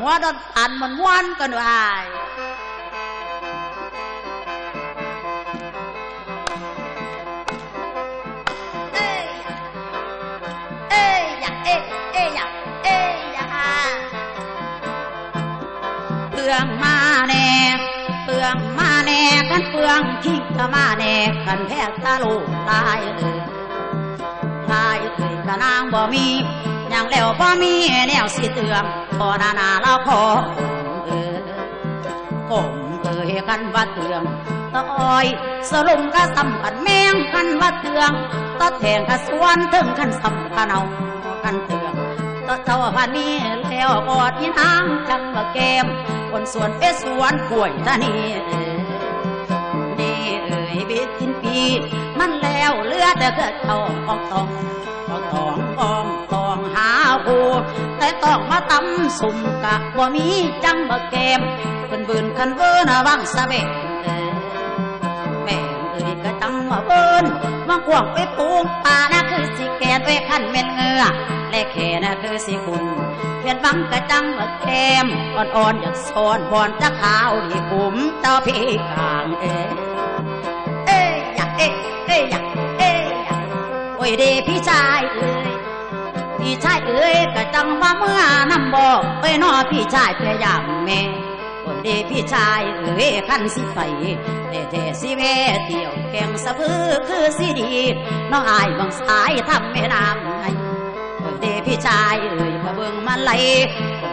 หัวดอนอันมันวันกันได้เอ้ยเอ้ยเอ้ยเอ้ยเอ้ยเขื่องมาแน่เปลืองมาแน่กันเปลืองขี้กะมาแน่กันแพ้ตาลูกตายเอ้ยทายเอ่ยกะนางบ่มีอย่างแล้วบ่มีแนวสิเตือง นานาเราขอเออผมเอ่ยกันว่าเตืองตะอ้อยสลุมก็สำคัญแมงกันว่าเตืองตะแทงก็สวนถึงขันสำคัญเอากันเตืองตะเจ้าพันนี้แล้วกอดที่นางจังว่าแกมคนสวนเปสวนกล้วยตานีเออนี่เอ่ยบิดกินปี มันแล้วเลือแต่เกิดทองทองทองทองทองทองทอง แต่ต้องมาตำสุ่มกะบ่มีจังบ่แกมเป็นบืนคันเวินะวังสะเบงแม่เอ่ยก็จังมาเบิ้นมากวงไปปลูกป่านะคือสิแกนไว้ขันเม็นเงือและแค่นะคือสิคุณเพียนบังกะจังมาแกมอ่อนๆอยากสอนบอนจะขาวที่ผมเต้าพี่กลางเอ้ยเอ้ยอยากเอ้ยเอ้ยอยากเอ้ยอยากโอ้ยเดพี่ชายเอ้ย พี่ชายเอ้ยกะจังว่าเมื่อนำบอกเอ้ยนอพี่ชายพยายามแม่โอ้ยเดพี่ชายเอ้ยขันสิไปเดเทสิเวเที่ยวแกงสะพือคือสิดีน้องอายบางสายทำแม่น้ำให้เดพี่ชายเอ่ยมาเบิ่งมาไหล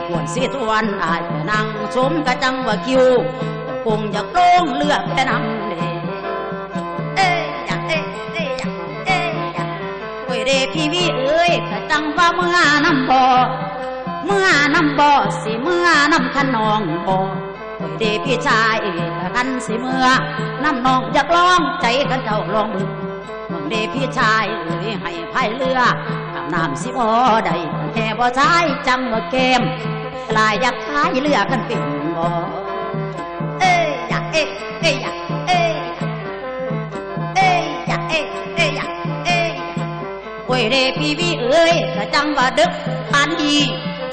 ปวดสีทวนอายแต่นั่งชมกะจังว่าคิวคงอยากลงเลือกแค่นำเดเอ้ยอยากเอ้ยเอ้ยอยากเอ้ยอยากโอ้ยเดพี่วิเยกะจังว่าเมื่อน้ำบ่อเมื่อน้ำบ่อสิเมื่อน้ำขนองบ่อโอ้ยเดพี่ชายกะกันสิเมื่อน้ำนองอยากลองใจกันเจ้าลองบึงเมืองเดพี่ชายเอ่ยให้พายเรือข้ามน้ำสิบ่ได้แค่บ่ชายจังว่าเกมลายอยากพายเรือกันเป็นบ่ โอ้ยเดพี่วิเอ้ยก็จังว่าดึกปานนี้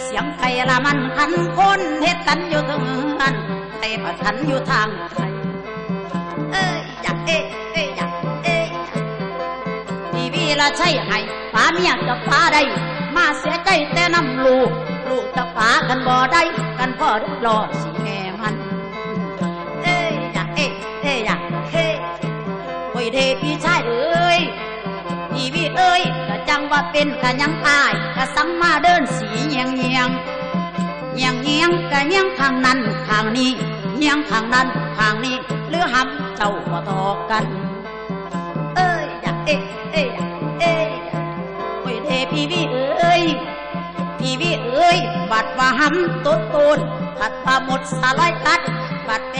เสียงไก่ละมันคันคนเฮ็ดกันอยู่ถึงนั้นไก่ผัดทันอยู่ทางไทยเอ้ยอยากเอ้ยเอ้ยอยากเอ้ยพี่วีละใช่ให้ป้าเมียกับป้าได้มาเสียใจแต่นำลูกลูกจะป้ากันบ่ได้กันพ่อรอสิแม่ ว่าเป็นกะยังตายก็ซ้ำมาเดินสีเงียงเงียงเงียงเงียงกะเงียงทางนั้นทางนี้เงียงทางนั้นทางนี้หรือหำเจ้าบ่ทอกัน เอ้ยอยากเอ้ยเอ้ยเอ้ยโอ้ยเดพี่วิเอ้ยพี่วิเอ้ยบัดว่าหำตุดตูนผัดปลาหมดสาลอยตัดบัดไป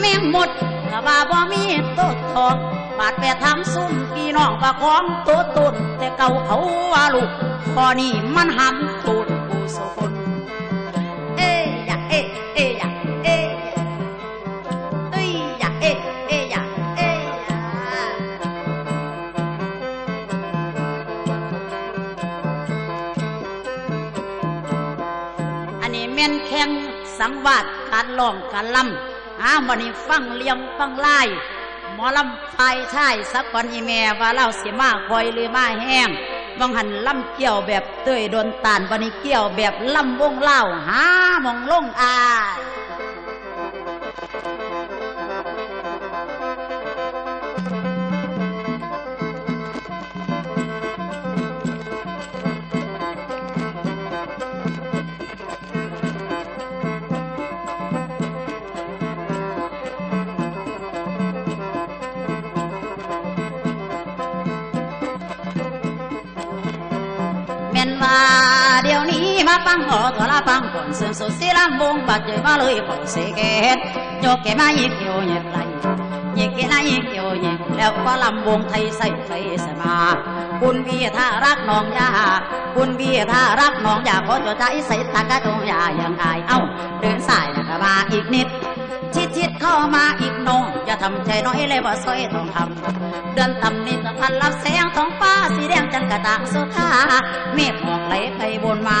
แมงหมดกะว่าบ่มีโตดทองบัดไปทำซุ่มพี่น้องปะของตุดตูนแต่เก่าเขาว่าลูกพอนี่มันหำตูดผู้สคนเอ้ยอยาเอ้ยเอ้ยอยาเอ้ยเอ้ยอยาเอ้ยเอ้ยอยาเอ้ยอยากอันนี้แม่นแข่งสังวาสการร้องการลำ อาวันนี้ฟังเลี้ยงฟังไล่หมอลำไฟใช่สักก่อนอีแม่ว่าเล่าเสียมาคอยหรือมาแห้งบางหันลำเกี่ยวแบบเตยโดนตานวันนี้เกี่ยวแบบลำวงเล่าหามองลงอาย เดี๋ยวนี้มาปังหอตัวละปังก่อนเสื่อมสุดสิลำวงบาดเจอมาเลยขอเสกเกตโยกเกมายิกโยเงียบไหลยิกเกนะยิกโยเงียบแล้วก็ลำวงไทยใส่ไฟสมาคุณพี่ถ้ารักน้องยาคุณพี่ถ้ารักน้องยาขอจดใจใส่ตากระจงยาอย่างอา ใจน้อยเลยบ่ซอยทองคำเดือนต่ำนี่สะพันรับแสงท้องฟ้าสีแดงจังกระจ่างสุธาเมฆหมอกไหลไปบนมา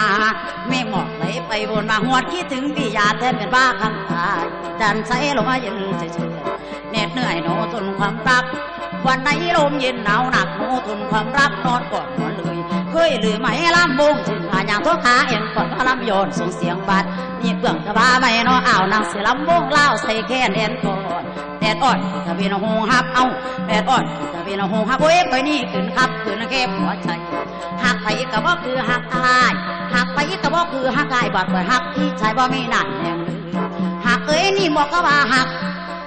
เมฆหมอกไหลไปบนมาหวดคิดถึงพี่ยาแทนเป็นบ้าคำตายจันใสลงมาเย็นเฉยๆเหน็ดเหนื่อยโนทนความรัก วันไหนลมเย็นหนาวหนักโนทนความรักนอนกอดนอนเลยเคยหรือไม่ลำบงถึงหาอย่างทุกขาเอ็นก่อนพลำโยนส่งเสียงบัดนี่เปลืองกระบาไม่นออ่าวนางเสียลำบงเล่าใส่แค่เด่นก่อน แดดอ่อนตะเวนหงฮับเอาแดดอ่อนตะเวนหงฮับเว้ยไปนี่ขึ้นขับขึ้นแค่หัวใจหักไปก็บ่คือหักอายหักไปก็บ่คือหักอายบาดไปหักที่ชายบ่มีนั่นแห่งเลยหักเอ้ยนี่บอกก็ว่าหัก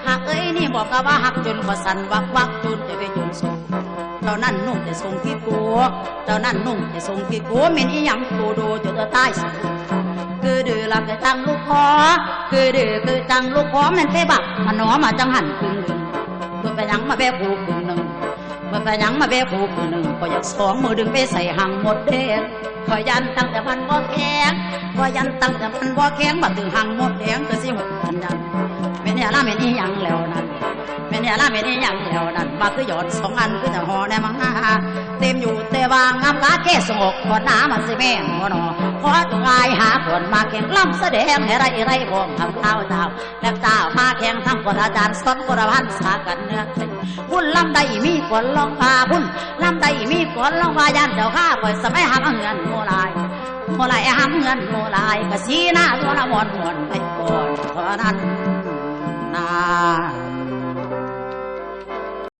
หักเอ้ยนี่บอกกะว่าหักจนขอสันวักวักจนจะไปจนส่งเจ้านั่นนุ่งจะส่งที่กูเจ้านั่นนุ่งจะส่งที่กูเม็นอีหยังกูดูจนจะตายสิ คือดื้อลำจะจังลูกคอคือดื้อคือจังลูกคอมันไปบักมันหนอมาจังหันครึ่งหนึ่งเมื่อไปยังมาแบกกูครึ่งหนึ่งเมื่อไปยังมาแบกกูครึ่งหนึ่งก็อยากสองมือดึงไปใส่หังหมดเด้งขอยันตั้งแต่มันบ่แข็งขอยันตั้งแต่มันบ่แข็งบัดถึงหังหมดแดงก็สิหมดกันยันเมเนี่ยละเมนี่ยังแล้วนั่น มเนี่ยละเมนี่ยังแล้วนั่นมาคือหยอดสองอันคือจะห่อในมังหาเต็มอยู่แต่วางงามกาแค่สงบขอน้ำมันสิแม่หัวนอขอจงอายหาคนมาแข่งล่ำแสดงให้ไรไรวงทำข้าวเจ้าและเจ้ามาแข่งทั้งคนอาจารย์สอนคนพันสากันเนื้อไทยพุ่นลำใดมีคนลองพาพุ่นลำใดมีคนลองพายันเจ้าข้าคอยสมัยหำเงินโมลายโมลายหำเงินโมลายกะสีหน้าตัวละมวนมวนไปก่อนเพราะนั้นนา